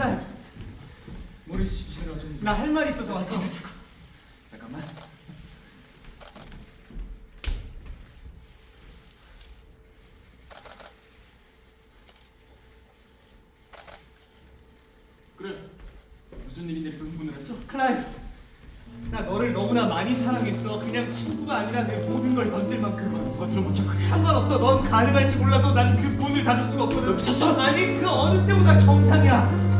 클라이, 모리스 제가 좀 나 할 말 있어서 왔어. 잠깐만. 그래. 무슨 일인데 이렇게 흥분을 했어? 클라이, 나 너를 너무나 많이 사랑했어. 그냥 친구가 아니라 내 모든 걸 던질 만큼. 누가 들어못 찾고 상관없어. 넌 가능할지 몰라도 난그 문을 닫을 수가 없거든. 미쳤어? 아니 그 어느 때보다 정상이야.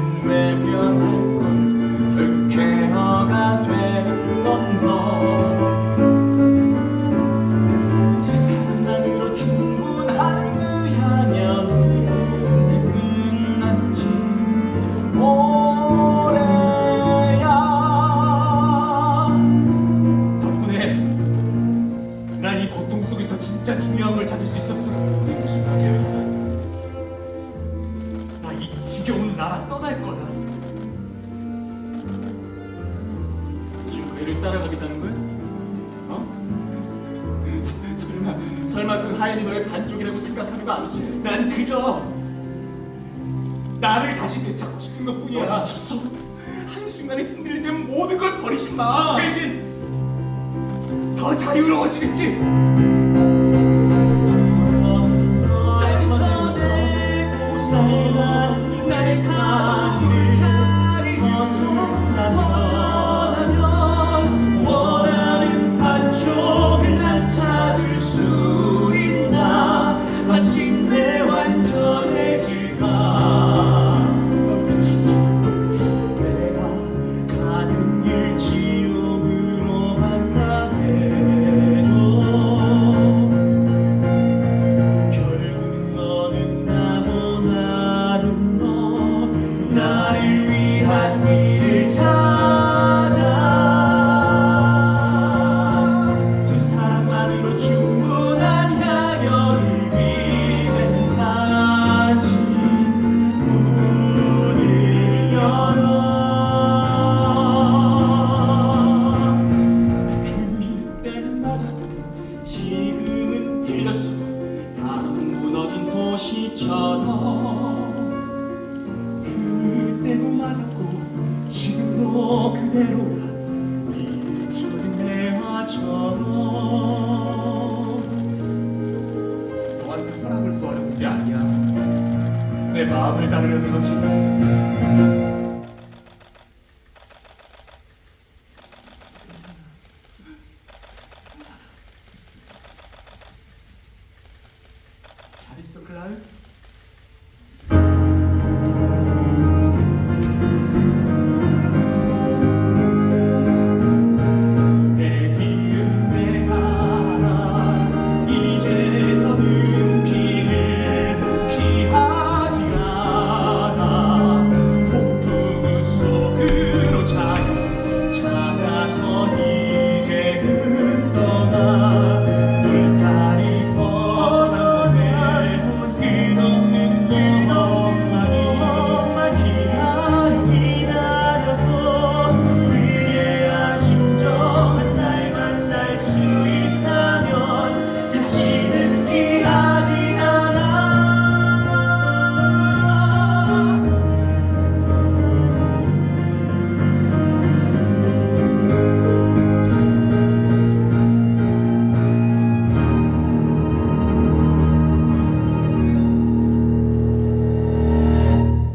Amen. 나라 떠날 거야. 지금 그 애를 따라가겠다는 거야? 어? 서- 설마 설마 그 하얀이 너의 반쪽이라고 생각하는 거 아니지? 난 그저 나를 다시 되찾고 싶은 너 것뿐이야. 미쳤어? 한순간에 흔들릴 때 모든 걸 버리지 마. 대신 더 자유로워지겠지. 도시처럼 그때도 맞았고 지금도 그대로야 잊혀진 대화처럼. 너한테 사랑을 구하려고 온게 아니야. 내 마음을 따르려는 거지. 잘했어 클라우